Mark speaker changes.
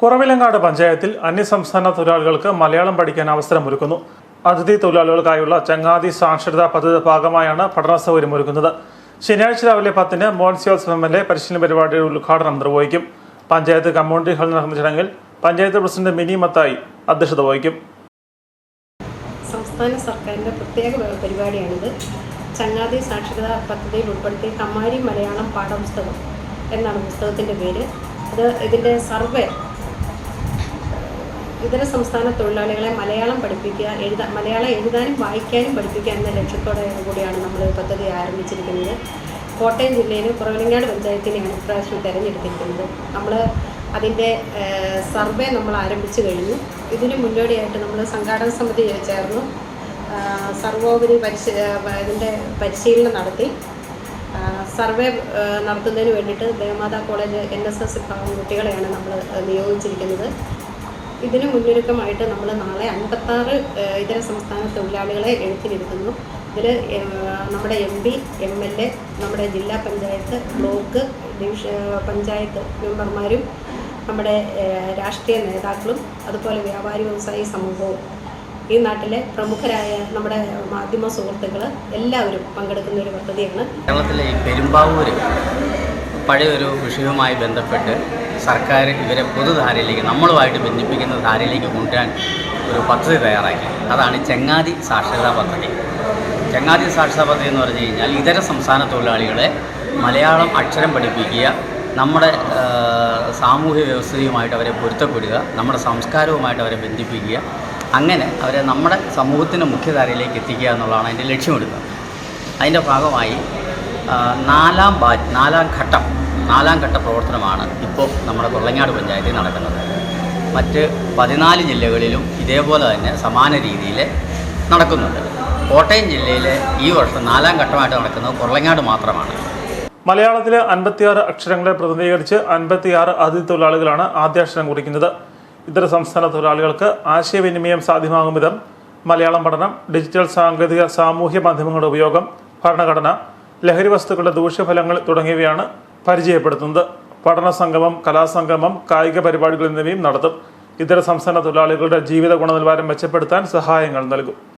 Speaker 1: കുറവിലങ്ങാട് പഞ്ചായത്തിൽ അന്യസംസ്ഥാന തൊഴിലാളികൾക്ക് മലയാളം പഠിക്കാൻ അവസരമൊരുക്കുന്നു അതിഥി തൊഴിലാളികൾക്കായുള്ള ചങ്ങാതി സാക്ഷരതാ പദ്ധതി ഭാഗമായാണ് പഠന സൗകര്യം ഒരുക്കുന്നത്. ശനിയാഴ്ച രാവിലെ പത്തിന് മോൺസിയോത്സവം എം എൽ എ പരിശീലന പരിപാടിയുടെ ഉദ്ഘാടനം നിർവഹിക്കും. പഞ്ചായത്ത് കമ്മ്യൂണിറ്റി ഹാളിൽ നടന്ന ചടങ്ങിൽ പഞ്ചായത്ത് പ്രസിഡന്റ് മിനി മത്തായി അധ്യക്ഷത വഹിക്കും.
Speaker 2: സംസ്ഥാന സർക്കാരിന്റെ പ്രത്യേക പരിപാടിയാണിത്. ചങ്ങാതി സാക്ഷരതാ പദ്ധതിയിൽ ഉൾപ്പെടുത്തി കമ്മാരി മലയാളം പാഠപുസ്തകം എന്നാണ് പുസ്തകത്തിന്റെ പേര്. അത് ഇതിന്റെ സർവേ ഇതര സംസ്ഥാന തൊഴിലാളികളെ മലയാളം പഠിപ്പിക്കുക എഴുതാ മലയാളം എഴുതാനും വായിക്കാനും പഠിപ്പിക്കുക എന്ന ലക്ഷ്യത്തോടെ കൂടിയാണ് നമ്മൾ പദ്ധതി ആരംഭിച്ചിരിക്കുന്നത്. കോട്ടയം ജില്ലയിൽ കുറവിലങ്ങാട് പഞ്ചായത്തിനെയാണ് ഇപ്രാവശ്യം തിരഞ്ഞെടുത്തിരിക്കുന്നത്. നമ്മൾ അതിന്റെ സർവേ നമ്മൾ ആരംഭിച്ചു കഴിഞ്ഞു. ഇതിന് മുന്നോടിയായിട്ട് നമ്മൾ സംഘാടന സമിതി ചേർന്നു. സർവോപരി പരിശീ ഇതിന്റെ പരിശീലനം നടത്തി. സർവേ നടത്തുന്നതിന് വേണ്ടിയിട്ട് Devamatha college N S S വിഭാഗം കുട്ടികളെയാണ് നമ്മൾ നിയോഗിച്ചിരിക്കുന്നത്. ഇതിന് മുന്നൊരുക്കമായിട്ട് നമ്മൾ നാളെ അൻപത്താറ് ഇതര സംസ്ഥാന തൊഴിലാളികളെ എഴുത്തിലിരുത്തുന്നു. ഇതിൽ നമ്മുടെ M P M L A നമ്മുടെ ജില്ലാ പഞ്ചായത്ത് ബ്ലോക്ക് ഡിവിഷൻ പഞ്ചായത്ത് മെമ്പർമാരും നമ്മുടെ രാഷ്ട്രീയ നേതാക്കളും അതുപോലെ വ്യാപാരി വ്യവസായി സമൂഹവും ഈ നാട്ടിലെ പ്രമുഖരായ നമ്മുടെ മാധ്യമ സുഹൃത്തുക്കൾ എല്ലാവരും പങ്കെടുക്കുന്ന ഒരു പദ്ധതിയാണ്.
Speaker 3: കേരളത്തിലെ ഈ പെരുമ്പാവൂര് പഴയൊരു വിഷയവുമായി ബന്ധപ്പെട്ട് സർക്കാർ ഇവരെ പൊതുധാരയിലേക്ക് നമ്മളുമായിട്ട് ബന്ധിപ്പിക്കുന്ന ധാരയിലേക്ക് കൊണ്ടുവരാൻ ഒരു പദ്ധതി തയ്യാറാക്കി. അതാണ് ചെങ്ങാതി സാക്ഷരതാ പദ്ധതി. ചെങ്ങാതി സാക്ഷരതാ പദ്ധതി എന്ന് പറഞ്ഞു കഴിഞ്ഞാൽ ഇതര സംസ്ഥാന തൊഴിലാളികളെ മലയാളം അക്ഷരം പഠിപ്പിക്കുക നമ്മുടെ സാമൂഹ്യ വ്യവസ്ഥയുമായിട്ട് അവരെ പൊരുത്തപ്പെടുക നമ്മുടെ സംസ്കാരവുമായിട്ട് അവരെ ബന്ധിപ്പിക്കുക അങ്ങനെ അവരെ നമ്മുടെ സമൂഹത്തിന്റെ മുഖ്യധാരയിലേക്ക് എത്തിക്കുക എന്നുള്ളതാണ് അതിന്റെ ലക്ഷ്യമിടുന്നത് അതിന്റെ ഭാഗമായി നാലാം ബാ നാലാം ഘട്ടം നാലാം ഘട്ട പ്രവർത്തനമാണ് ഇപ്പോൾ നമ്മുടെ കൊള്ളങ്ങാട് പഞ്ചായത്തിൽ നടക്കുന്നത്. മറ്റ് പതിനാല് ജില്ലകളിലും ഇതേപോലെ തന്നെ സമാന രീതിയിൽ നടക്കുന്നുണ്ട്. കോട്ടയം ജില്ലയിലെ ഈ വർഷം നാലാം ഘട്ടമായിട്ട് നടക്കുന്നത് കൊള്ളങ്ങാട് മാത്രമാണ്.
Speaker 1: മലയാളത്തിലെ അൻപത്തിയാറ് അക്ഷരങ്ങളെ പ്രതിനിധീകരിച്ച് അൻപത്തിയാറ് അതിഥി തൊഴിലാളികളാണ് ആദ്യാക്ഷരം കുറിക്കുന്നത്. ഇതര സംസ്ഥാന തൊഴിലാളികൾക്ക് ആശയവിനിമയം സാധ്യമാകും വിധം മലയാളം പഠനം ഡിജിറ്റൽ സാങ്കേതിക സാമൂഹ്യ മാധ്യമങ്ങളുടെ ഉപയോഗം ഭരണഘടന ലഹരി വസ്തുക്കളുടെ ദൂഷ്യഫലങ്ങൾ തുടങ്ങിയവയാണ് പരിചയപ്പെടുത്തുന്നത്. പഠന സംഗമം കലാസംഗമം കായിക പരിപാടികൾ എന്നിവയും നടത്തും. ഇതര സംസ്ഥാന തൊഴിലാളികളുടെ ജീവിത ഗുണനിലവാരം മെച്ചപ്പെടുത്താൻ സഹായങ്ങൾ നൽകും.